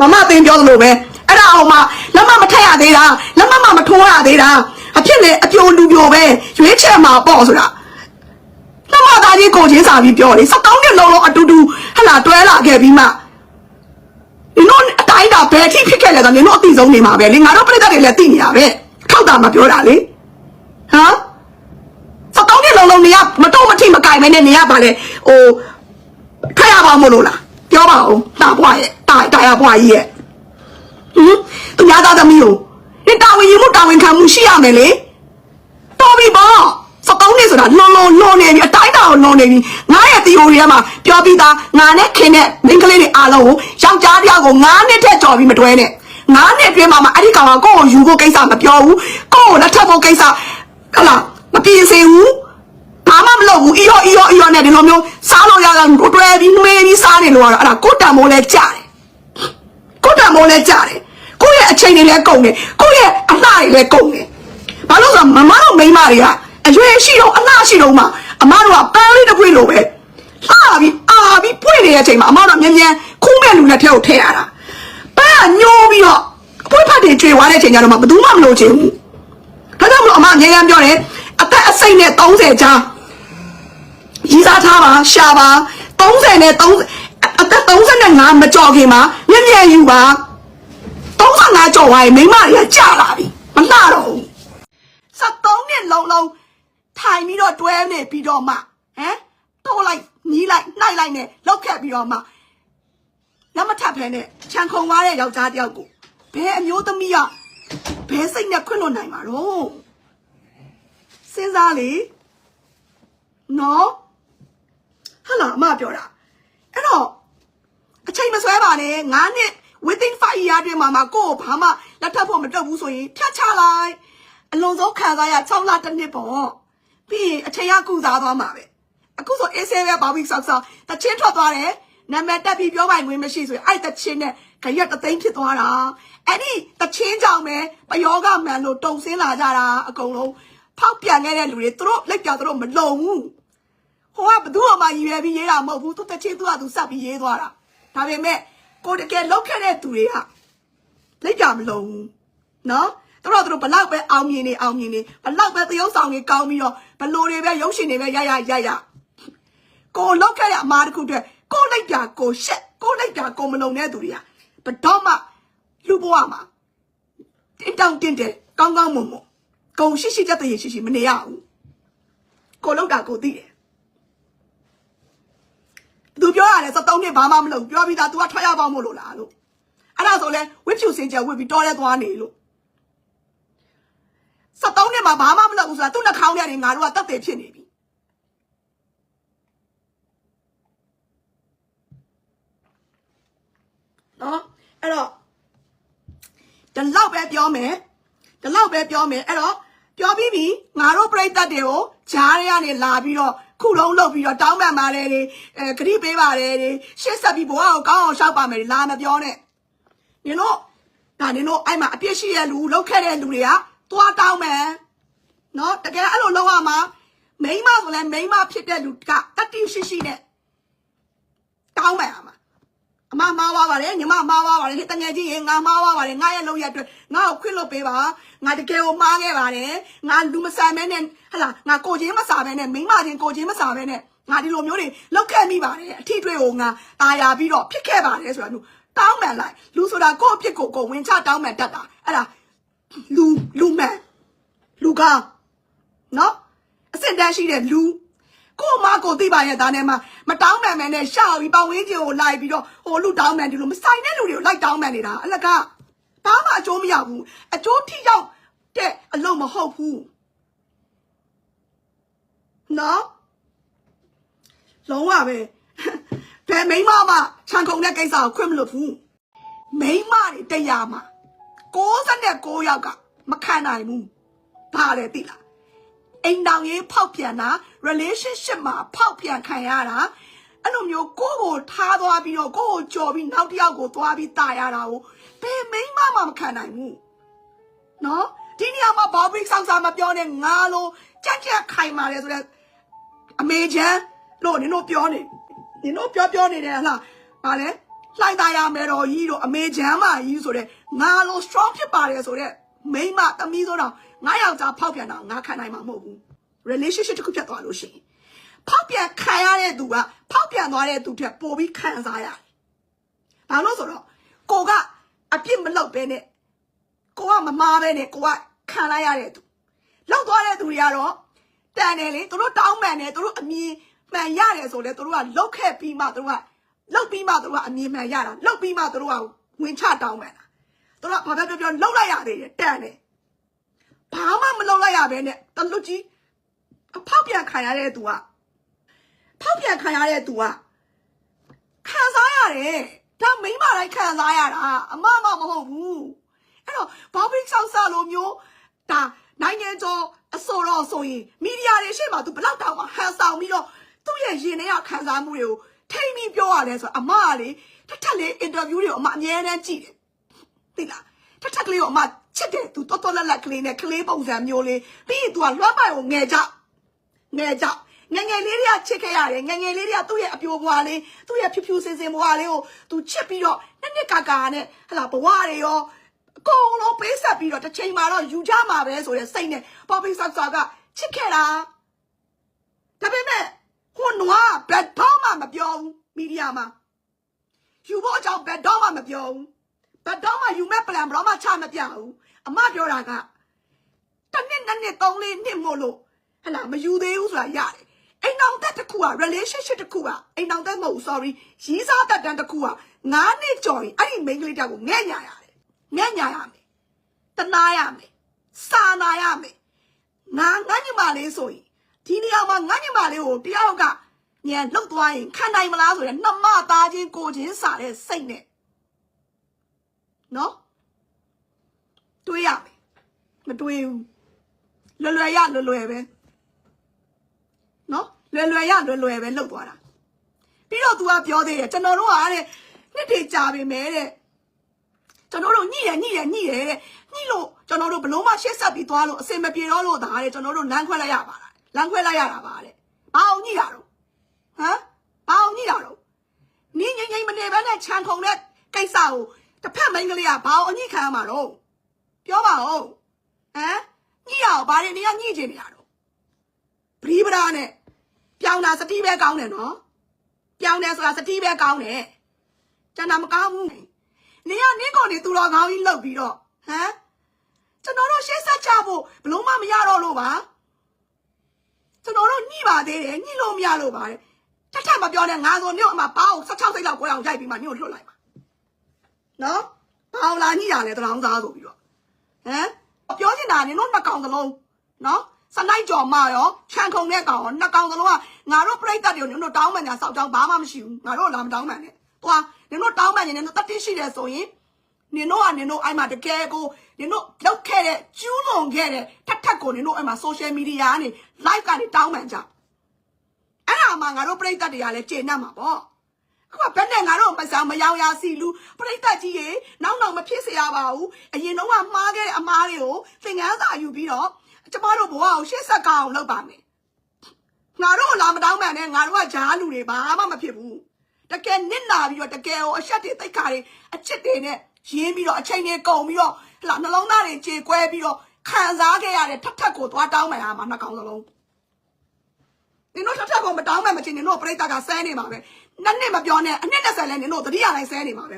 မမသိန်းပြောသလိုပဲအဲ့ဒါအောင်မှလက်မမထက်ရသေးတာလက်မမမထိုးရသေးတာအဖြစ်နဲ့အပြိုလူပြိုပဲရွေးချယ်မှာပေါ့ဆိုတာလက်မသားကြီးကိုချင်းစာပြီးပြောလေစက်ကောင်းနဲ့လုံးလုံးအတူတူဟလာတွဲလာခဲ့ပြီးမှဒီတော့အတိုင်းတာဘယ်အထိဖြစ်ခဲ့လဲဆိုတော့နင်တို့အသိဆုံးနေမှာပဲလေငါတို့ပြိတ္တတွေလည်းသိနေတာပဲထောက်တာမပြောတာလေဟမ်စက်ကောင်းနဲ့လုံးလုံးနေရမတော့မထိမကင်မဲနဲ့နေရပါလေဟိုထွက်ရပါမလို့လားပြောပါဦးတာဘွားရဲ့ တာတာရဘွားကြီးရဲ့ဟင်သူများသားသမီးကိုဒီတာဝန်ယူမှုတာဝန်ခံမှုရှိရမယ်လေတော်ပြီပေါ့စကောင်းနေဆိုတာလွန်လွန်လွန်နေပြီအတိုင်းတာကိုလွန်နေပြီငါရဲ့ theory ထဲမှာပြောပြီးသားငါနဲ့ခင်နဲ့မိန်းကလေးတွေအားလုံးကိုယောက်ျားတစ်ယောက်ကိုငါးနှစ်ထက်ကြော်ပြီးမတွဲနဲ့ငါးနှစ်အတွင်းမှာမှအဲ့ဒီကောင်ကကိုယ့်ကိုယူဖို့ကိစ္စမပြောဘူးကိုယ့်ကိုလက်ထပ်ဖို့ကိစ္စဟလာမပြင်းစင်ဘူးဘာမှမလုပ်ဘူးအီရောအီရောအီရောနဲ့ဒီလိုမျိုးစားလို့ရတာတွဲပြီးနှွေးပြီးစားနေလို့ရတော့အဲ့ဒါကိုတံမိုးလဲကြတယ် ကိုတံမိုးလဲကြတယ်ကိုရဲ့အချိန်တွေလဲကုန်တယ်ကိုရဲ့အလှတွေလဲကုန်တယ်ဘာလို့ဆိုတော့မမတို့မိန်းမတွေကအရွယ်ရှိတော့အလှရှိတော့မှအမတို့ကပန်းလေးတစ်ပွင့်လိုပဲလှပြီးအာပြီးပွင့်နေတဲ့အချိန်မှာအမတို့ကမြန်မြန်ခိုးမဲ့လူလက်ထဲကိုထည့်ရတာပန်းကညိုးပြီးတော့အပွင့်ဖတ်တွေကျွေသွားတဲ့အချိန်ကျတော့မှဘယ်သူမှမလို့ချင်ဘူးဒါကြောင့်မလို့အမငယ်ငယ်ပြောတယ်အသက်အစိမ့်နဲ့30ကြားရည်စားထားပါရှာပါ30နဲ့30အ သက်35မကြော်ခင်မှာမြက်မြက်ယူပါ35ကြော်သွားရင်မိန်းမတွေကကြာလာပြီမလှတော့ဘူး73နှစ်လုံးလုံးထိုင်ပြီးတော့တွဲနေပြီးတော့မှဟမ်တော့လိုက်ညီးလိုက်နှိုက်လိုက်နဲ့လောက်ခက်ပြီးတော့မှလက်မထပ်ဖဲနဲ့ခြံခုံသွားတဲ့ယောက်ျားတယောက်ကိုဘယ်အမျိုးသမီးကဘယ်စိတ်နဲ့ခွင့်လွတ်နိုင်မှာတော့စဉ်းစားလေနော်ဟာလာအမပြောတာအဲ့တော့အ ချိန်မဆွဲပါနဲ့9နှစ် within 5 year အတွင်းမှာမကိုယ့်ကိုဘာမှလက်ထပ်ဖို့မတက်ဘူးဆိုရင်ဖြတ်ချလိုက်အလွန်ဆုံးခံစားရ6လတစ်နှစ်ပေါ့ပြီးရင်အချိန်ကကုစားသွားမှာပဲအခုဆိုအေးဆေးပဲဘာပြီးဆောက်ဆောက်တချင်းထွက်သွားတယ်နာမည်တက်ပြီးပြောပိုင်ခွင့်မရှိဆိုရင်အဲ့တချင်းနဲ့ခရက်တသိန်းဖြစ်သွားတာအဲ့ဒီတချင်းကြောင့်ပဲပယောဂမှန်လို့တုံဆင်းလာကြတာအကုန်လုံးဖောက်ပြန်ခဲ့တဲ့လူတွေသူတို့လက်ပြောင်သူတို့မလုံဘူးဟိုကဘသူ့အမရွယ်ပြီးရေးတာမဟုတ်ဘူးသူတစ်ချင်းသူကသူစပ်ပြီးရေးသွားတာဒါပေမဲ့ ကိုတကယ်လောက်ခဲ့တဲ့သူတွေကလက်ကြမလုံးဘူးနော်သူတို့သူတို့ဘလောက်ပဲအောင်မြင်နေအောင်မြင်နေဘလောက်ပဲသရုပ်ဆောင်တွေကောင်းပြီးတော့ဘလို့တွေပဲရုပ်ရှင်တွေပဲရရရရကိုလောက်ခဲ့တဲ့အမားတစ်ခုတည်းကိုလိုက်တာကိုရှက်ကိုလိုက်တာကိုမလုံတဲ့သူတွေကဘတော့မှလူဘဝမှာတင်းတောင်တင်းတယ်ကောင်းကောင်းမွန်မွန်ကိုရှိရှိတက်တဲ့ရှိရှိမနေရဘူးကိုလောက်တာကိုသိတယ်သူ ပြောရတယ်73နှစ်ဘာမှမလုပ်ဘူးပြောပြီးသား तू ကထွက်ရပေါင်းမို့လို့လားလို့အဲ့ဒါဆိုလဲဝစ်ဖြူစင်ကြဝစ်ပြီးတော်ရဲသွားနေလို့73နှစ်မှာဘာမှမလုပ်ဘူးဆိုတာသူ့နှာခေါင်းထဲနေငါတို့ကတက်တယ်ဖြစ်နေပြီနော်အဲ့တော့ဒီလောက်ပဲပြောမယ်ဒီလောက်ပဲပြောမယ်အဲ့တော့ပြောပြီးပြီငါတို့ပြိတ္တတွေကိုဂျားတွေကနေလာပြီးတော့ ခုလုံးလုပ်ပြီးတော့တောင်းပန်ပါတယ်တွေအဲဂရိပေးပါတယ်တွေရှေ့ဆက်ပြီးဘဝကိုကောင်းအောင်ရှောက်ပါမယ်လာမပြောနဲ့နင်တို့ဒါနင်တို့အဲ့မှာအပြစ်ရှိတဲ့လူလောက်ခဲ့တဲ့လူတွေကသွားတောင်းမယ်နော်တကယ်အဲ့လိုလုပ်ရမှာမိန်းမဆိုလဲမိန်းမဖြစ်တဲ့လူကတတိရှိရှိနဲ့တောင်းပန်ရမှာ အမမားသွားပါတယ်ညီမမားသွားပါတယ်ဟိတငယ်ချင်းရေငါမားသွားပါတယ်ငါရဲ့လောက်ရအတွက်ငါ့ကိုခွင့်လွတ်ပေးပါငါတကယ်ကိုမားခဲ့ပါတယ်ငါလူမဆန်မဲနဲ့ဟလာငါကိုချင်းမစားပဲနဲ့မိန်းမချင်းကိုချင်းမစားပဲနဲ့ငါဒီလိုမျိုးတွေလောက်ခဲ့မိပါတယ်အထီးတွေကိုငါตายာပြီးတော့ဖြစ်ခဲ့ပါတယ်ဆိုတာမျိုးတောင်းပန်လိုက်လူဆိုတာကိုယ့်အဖြစ်ကိုကိုယ်ဝင်ချတောင်းပန်တတ်တာအဲ့ဒါလူလူမှန်လူကောင်းနော်အစင်တန်းရှိတဲ့လူ ကို့မကိုသိပါရဲ့ဒါနဲ့မှမတောင်းပန်မယ်နဲ့ရှောက်ပြီးပေါဝင်းကျင်ကိုလိုက်ပြီးတော့ဟိုလူတောင်းပန်ဒီလိုမဆိုင်တဲ့လူတွေကိုလိုက်တောင်းပန်နေတာအလကားဘာမှအကျိုးမရဘူးအကျိုးထိရောက်တဲ့အလုံးမဟုတ်ဘူးနော်လုံးဝပဲဘယ်မိန်းမမှခြံခုံတဲ့ကိစ္စကိုခွင့်မလွတ်ဘူးမိန်းမတွေတရားမှာ69ယောက်ကမခံနိုင်ဘူးဘာလဲသိလား အိမ်တော်ရေးဖောက်ပြန်တာ relationship မှာဖောက်ပြန်ခံရတာအဲ့လိုမျိုးကိုယ့်ကိုထားသွားပြီးတော့ကိုယ့်ကိုကြော်ပြီးနောက်တစ်ယောက်ကိုသွားပြီးတာရတာကိုဘယ်မိန်းမမှမခံနိုင်ဘူးနော်ဒီနေရာမှာဘာဘိဆောက်စာမပြောနဲ့ငါလိုကြက်ကြက်ခိုင်မာတယ်ဆိုတော့အမေချမ်းလို့နင်တို့ပြောနေနင်တို့ပြောပြောနေတယ်ဟလားဘာလဲလှိုက်သားရမယ်တော်ကြီးတို့အမေချမ်းမကြီးဆိုတဲ့ငါလို strong ဖြစ်ပါတယ်ဆိုတော့ မိန်းမသမီးဆိုတော့ငါယောက်ျားဖောက်ပြန်တာငါခံနိုင်မှာမဟုတ်ဘူး relationship တစ်ခုဖြစ်သွားလို့ရှိရင်ဖောက်ပြန်ခံရတဲ့သူကဖောက်ပြန်သွားတဲ့သူထက်ပိုပြီးခံစားရတယ်။ဘာလို့ဆိုတော့ကိုကအပြစ်မလုပ်ဘဲနဲ့ကိုကမမားဘဲနဲ့ကိုကခံလိုက်ရတဲ့သူလောက်သွားတဲ့သူတွေကတော့တန်တယ်လေသူတို့တောင်းပန်တယ်သူတို့အမြင်မှန်ရတယ်ဆိုလဲသူတို့ကလောက်ခဲ့ပြီးမှသူတို့ကလောက်ပြီးမှသူတို့ကအမြင်မှန်ရတာလောက်ပြီးမှသူတို့ကဝင်ချတောင်းပန်တာ သူတို့ကဘာပဲပြောပြောလောက်လိုက်ရသေးတယ်တန်တယ်ဘာမှမလောက်လိုက်ရဘဲနဲ့တလူကြီးအဖောက်ပြန်ခံရတဲ့သူကဖောက်ပြန်ခံရတဲ့သူကခံစားရတယ်ဒါမိမတိုင်းခံစားရတာအမမမဟုတ်ဘူးအဲ့တော့ဘာဘိဆောက်ဆလိုမျိုးဒါနိုင်ငံကျော်အစောတော့ဆိုရင်မီဒီယာတွေရှေ့မှာသူဘလောက်တောင်မှဟန်ဆောင်ပြီးတော့သူ့ရဲ့ရင်ထဲကခံစားမှုတွေကိုထိမ့်ပြီးပြောရတယ်ဆိုတော့အမကလေထက်ထက်လေးအင်တာဗျူးတွေကိုအမအမြဲတမ်းကြည့်တယ် သိလားထက်ထက်ကလေးကိုအမချစ်တယ်သူတော်တော်လက်လက်ကလေးနဲ့ကလေးပုံစံမျိုးလေးပြီးရင် तू ကလွှမ်းပိုင်ကိုငယ်ကြငယ်ကြငယ်ငယ်လေးတွေကချစ်ခဲ့ရတယ်ငယ်ငယ်လေးတွေကသူ့ရဲ့အပြိုဘွားလေးသူ့ရဲ့ဖြူဖြူစင်စင်ဘွားလေးကို तू ချစ်ပြီးတော့နှစ်နှစ်ကာကာနဲ့ဟလာဘဝတွေရောအကုန်လုံးပေးဆက်ပြီးတော့တစ်ချိန်မှာတော့ယူကြမှာပဲဆိုတဲ့စိတ်နဲ့ပေါ်ပင်းဆော့ဆော့ကချစ်ခဲ့တာဒါပေမဲ့ဟိုနွားဘက်တော့မှမပြောဘူးမီဒီယာမှာယူဖို့အကြောင်းဘက်တော့မှမပြောဘူး ဘက်တော့မှယူမဲ့ plan ဘယ်တော့မှချမပြဘူးအမပြောတာကတစ်နှစ်နှစ်နှစ်သုံးလေးနှစ်မို့လို့ဟလာမယူသေးဘူးဆိုတာရတယ်အိမ်အောင်သက်တစ်ခုက relationship တစ်ခုကအိမ်အောင်သက်မဟုတ်ဘူး sorry ရီးစားတက်တန်းတစ်ခုက9နှစ်ကျော်ရင်အဲ့ဒီ main ကလေးတောက်ကိုငဲ့ညာရတယ်ငဲ့ညာရမယ်တနာရမယ်စာနာရမယ်ငါငါညီမလေးဆိုရင်ဒီနေရာမှာငါညီမလေးကိုတယောက်ကညံလှုပ်သွားရင်ခံနိုင်မလားဆိုရင်နှမသားချင်းကိုချင်းစာတဲ့စိတ်နဲ့ နော်တွေးရမယ်မတွေးဘူးလွယ်လွယ်ရလွယ်လွယ်ပဲနော်လွယ်လွယ်ရလွယ်လွယ်ပဲလှုပ်သွားတာပြီးတော့ तू ကပြောသေးတယ်ကျွန်တော်တို့ကတဲ့နှစ်တွေကြာပြီမဲတဲ့ကျွန်တော်တို့ညှိရညှိရညှိရတဲ့ညှိလို့ကျွန်တော်တို့ဘလုံးမရှေ့ဆက်ပြီးသွားလို့အစင်မပြေတော့လို့ဒါတဲ့ကျွန်တော်တို့လမ်းခွဲလိုက်ရပါလားလမ်းခွဲလိုက်ရတာပါတဲ့ဘာအောင်ညှိတာတော့ဟမ်ဘာအောင်ညှိတာတော့နင်းငိမ့်ငိမ့်မနေဘဲနဲ့ခြံခုံတဲ့ကိစ္စကို တစ်ဖက်မိန်းကလေးကဘာအောင်အညှိခံရမှာတော့ပြောပါဦးဟမ်ညှိရအောင်ဘာတွေနေရညှိချင်နေတာတော့ပရိပရာနဲ့ပြောင်းတာစတိပဲကောင်းတယ်နော်ပြောင်းတယ်ဆိုတာစတိပဲကောင်းတယ်ကျန်တာမကောင်းဘူးနေရနင်းကုန်နေသူတော်ကောင်းကြီးလှုပ်ပြီးတော့ဟမ်ကျွန်တော်တို့ရှေ့ဆက်ချဖို့ဘလို့မှမရတော့လို့ပါကျွန်တော်တို့ညှိပါသေးတယ်ညှိလို့မရလို့ပါတဲ့ထက်ထက်မပြောနဲ့ငါဆိုမြို့အမပေါင်း16စိတ်လောက်ကိုအောင်ရိုက်ပြီးမှမြို့လွတ်လိုက်ပါ နော်ပေါင်းလာညှိရလဲတရောင်းသားဆိုပြီးတော့ဟမ်ပြောချင်တာနင်တို့နှစ်ကောင်သလုံးနော်စလိုက်ကြော်မရောခြံခုံတဲ့ကောင်ရောနှစ်ကောင်သလုံးကငါတို့ပြိတ္တတွေကိုနင်တို့တောင်းမှန်ညာစောက်ကြောင်းဘာမှမရှိဘူးငါတို့လာမတောင်းမှန်နဲ့သွားနင်တို့တောင်းမှန်ရင်နင်တို့တတိရှိတယ်ဆိုရင်နင်တို့ကနင်တို့အဲ့မှာတကယ်ကိုနင်တို့လောက်ခဲ့တဲ့ကျူးလွန်ခဲ့တဲ့ထက်ထက်ကိုနင်တို့အဲ့မှာ social media ကနေ live ကနေတောင်းမှန်ကြအဲ့ဒါမှငါတို့ပြိတ္တတွေကလည်းကျေနပ်မှာပေါ့အ ခုကဘယ်နဲ့ငါတို့မဆောင်မယောင်ရစီလူပြိတ္တကြီးရေနောက်နောက်မဖြစ်เสียရပါဘူးအရင်တော့ကမှားခဲ့တဲ့အမားတွေကိုသင်ခန်းစာယူပြီးတော့ကျမတို့ဘဝကိုရှေ့ဆက်ကောင်းလုပ်ပါမယ်ငါတို့လာမတောင်းမှန်နဲ့ငါတို့ကဂျားလူတွေဘာမှမဖြစ်ဘူးတကယ်နစ်နာပြီးတော့တကယ်ကိုအဆက်တွေတိတ်ခါတွေအချစ်တွေနဲ့ရင်းပြီးတော့အချိန်တွေကုန်ပြီးတော့ဟလာနှလုံးသားတွေကြေကွဲပြီးတော့ခံစားခဲ့ရတဲ့ထက်ထက်ကိုသွားတောင်းမှန်ရမှာနှစ်ကောင်စလုံးနင်တို့ထက်ထက်ကိုမတောင်းမှန်မချင်းနင်တို့ပြိတ္တကဆဲနေမှာပဲ နှစ်နှစ်မပြောနဲ့အနှစ်20လဲနင်တို့တတိယတိုင်းဆဲနေမှာပဲ